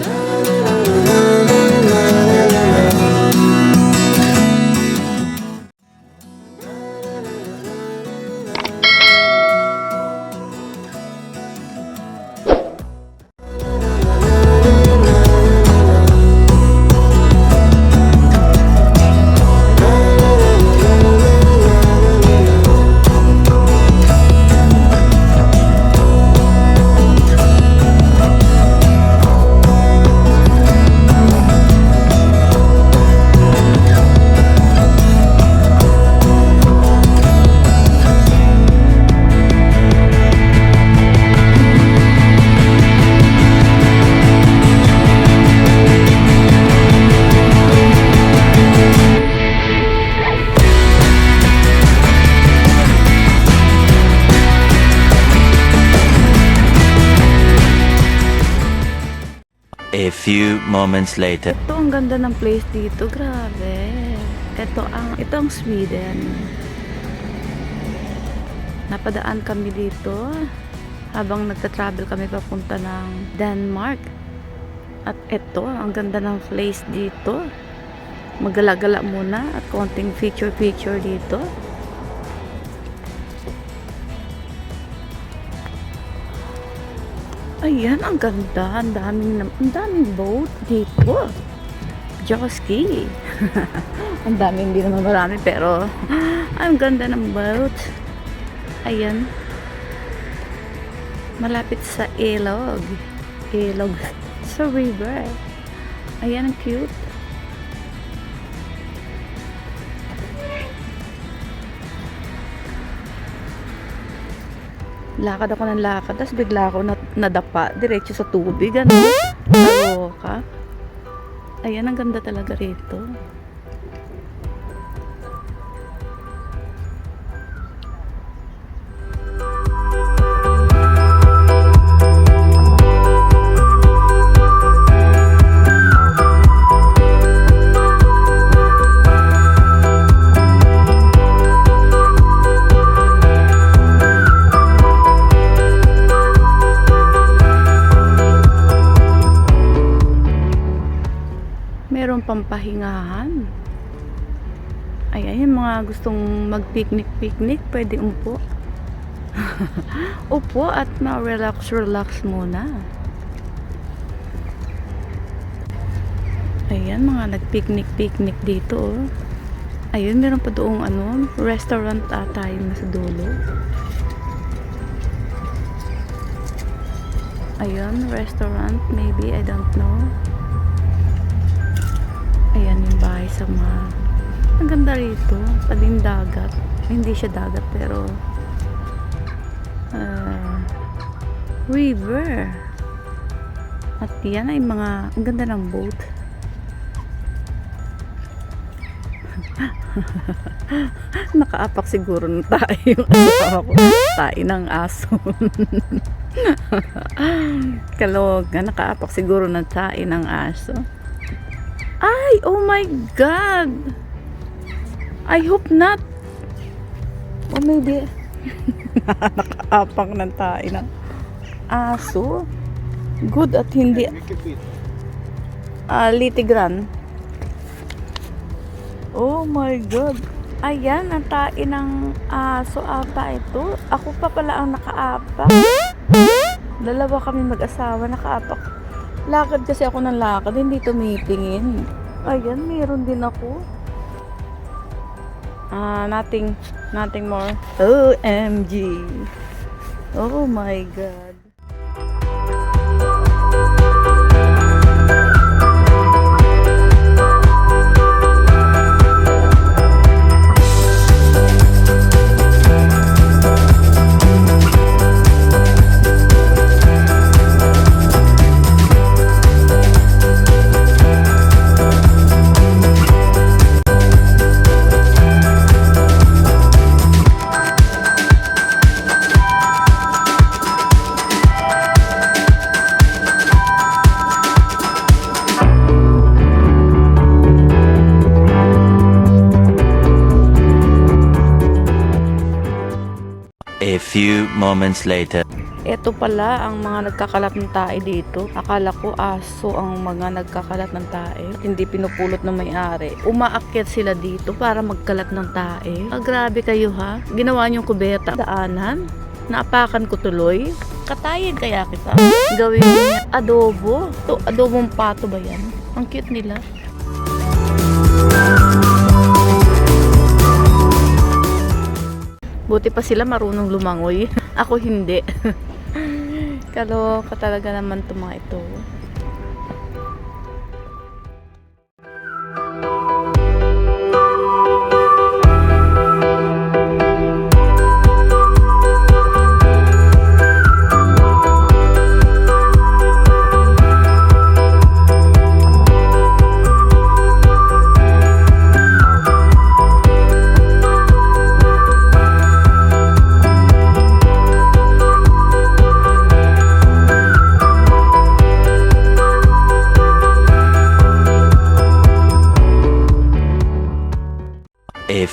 love. A few moments later. Ito ang ganda ng place dito, grabe. Ito ang ito ang Sweden. Napadaan kami dito habang nagta-travel kami papunta ng Denmark. At ito, ang ganda ng place dito. Magalagala muna at konting feature-feature dito. Ayan, ang ganda. Ang daming, ang daming boat dito. Joski. ang daming, hindi naman marami, pero ang ganda ng boat. Ayan. Malapit sa ilog. Ilog sa river. Ayan, ang cute. Lakad ako ng lakad, tapos bigla ako na, nadapa, diretso sa tubig, ano? Naloka. Ayan, ang ganda talaga rito. Meron pang pahingahan. Ayan, yung mga gustong mag-picnic-picnic, pwede umpo. Upo at ma-relax-relax muna. Ayan, mga nag-picnic-picnic dito. Oh. Ayun, meron pa doong ano, restaurant ata yung nasa dulo. Ayun, restaurant, maybe, I don't know. Sa mga... Ang ganda rito. Tabing dagat. Hindi siya dagat pero... ah, river. At yan ay mga... Ang ganda ng boat. Nakaapak siguro ng tayo yung asawa ko. Tayo ng aso. Kaloga. Nakaapak siguro ng tayo ng aso. Ay, oh my God. I hope not. Or maybe, nakaapak ng tayo ng aso. Good at hindi. Ah, litigran. Oh my God. Ayan, ang tae ng aso ata ito. Ako pa pala ang nakaapak. Dalawa kami mag-asawa, nakaapak. Lakad kasi ako ng lakad, hindi tumitingin. Ayan, meron din ako. Ah, nothing, nothing more. OMG. Oh my God. A few moments later. Ito pala ang mga nagkakalat ng tae dito. Akala ko aso ang mga nagkakalat ng tae. Hindi pinupulot ng may-ari. Umaakyat sila dito para magkalat ng tae. Ah, grabe kayo ha. Ginawa niyong kubeta. Daanan. Naapakan ko tuloy. Katayin kaya kita. Gawin adobo. To, adobong pato ba yan? Ang cute nila. Buti pa sila marunong lumangoy. Ako hindi. Kaloka talaga naman itong mga ito.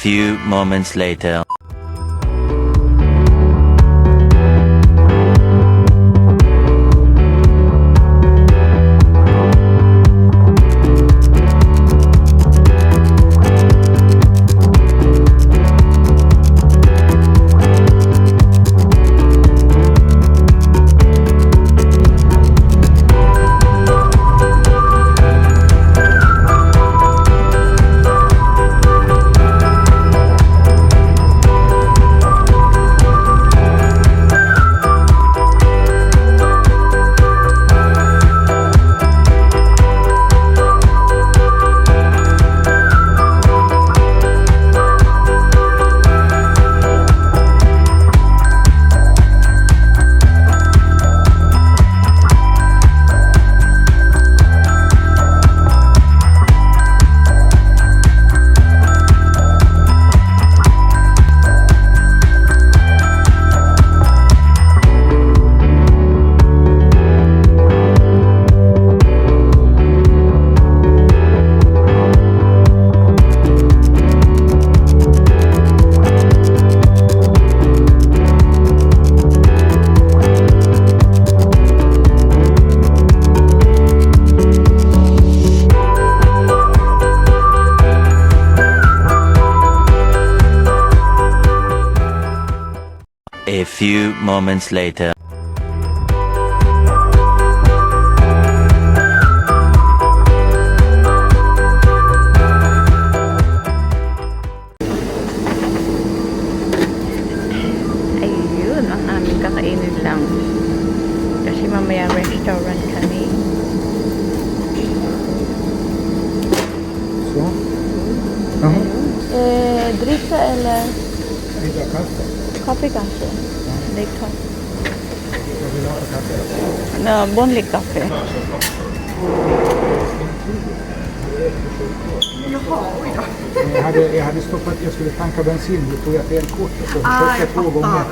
Few moments later. Few moments later. Kaffe kanske? Det kan. No, bonlig kaffe. Jaha, oj då. jag, hade, jag hade stoppat, jag skulle tanka bensin, då tog jag fel kort och försökte ah, två gånger.